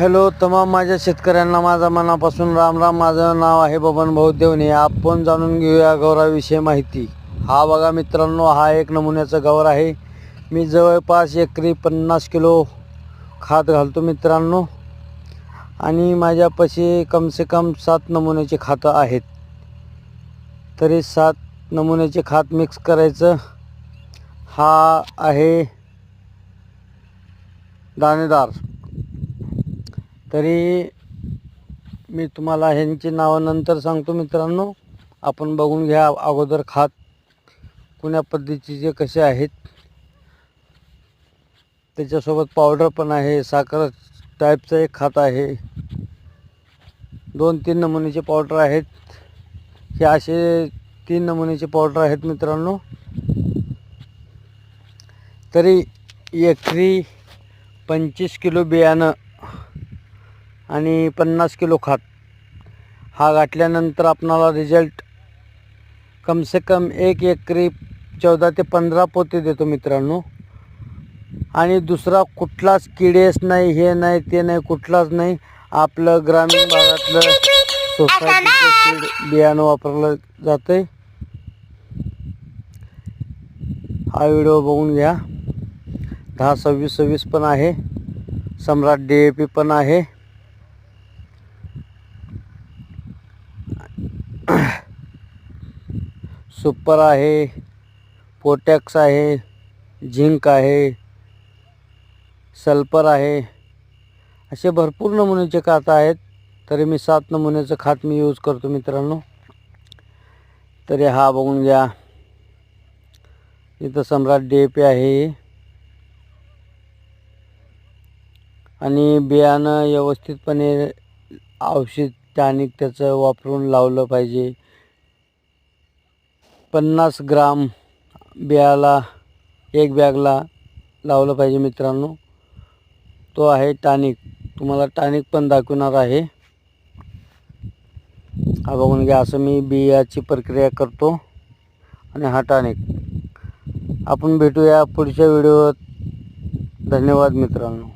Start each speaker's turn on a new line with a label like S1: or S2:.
S1: Hello तमाम माझ्या शेतकऱ्यांना माझा मनापासून राम राम. माझं नाव आहे बबन भाऊ देवणे. आपण जाणून घेऊया गौराविषयी माहिती. हा बघा मित्रांनो हा एक नमुन्याचा गौर आहे. मी जवळपास एकरी पन्नास किलो खात घालतो मित्रांनो. आणि माझ्यापाशी कमसे कम सात नमुन्याचे खातं आहेत. तरी सात नमुन्याचे खात मिक्स करायचं. हा आहे दाणेदार. तरी मी तुम्हाला ह्यांची नावं नंतर सांगतो मित्रांनो. आपण बघून घ्या अगोदर खात कुण्या पद्धतीचे कसे आहेत. त्याच्यासोबत पावडर पण आहे साखर टाईपचं एक खात आहे. दोन तीन नमुन्याचे पावडर आहेत. हे असे तीन नमुन्याचे पावडर आहेत मित्रांनो. तरी एकरी पंचवीस किलो बियाणं आणि पन्नास किलो खात. हा गाठल्यानंतर आपणाला रिझल्ट कमसे कम एक एकरी चौदा ते पंधरा पोते देतो मित्रांनो. आणि दुसरा कुठलाच किडेस नाही हे नाही ते नाही कुठलाच नाही. आपलं ग्रामीण भागातलं सोसायटीचं सीड बियाणं वापरलं जातं आहे हा व्हिडिओ बघून घ्या. दहा सव्वीस सव्वीस पण आहे. सम्राट डी ए पी पण आहे. सुपर आहे पोटॅक्स आहे झिंक आहे सल्फर आहे. असे भरपूर नमुन्याचे खात आहेत. तरी मी सात नमुन्याचं खात मी यूज करतो मित्रांनो. तरी हा बघून घ्या. इथं सम्राट डी ए पी आहे. आणि बियाणं व्यवस्थितपणे औषध टॅनिक त्याचं वापरून लावलं पाहिजे. पन्नास ग्राम बियाला एक बॅगला लावलं पाहिजे मित्रांनो. तो आहे टॉनिक. तुम्हाला टॉनिक पण दाखवणार आहे. हा बघून घ्या असं मी बियाची प्रक्रिया करतो. आणि हा टॉनिक. आपण भेटूया पुढच्या व्हिडिओत. धन्यवाद मित्रांनो.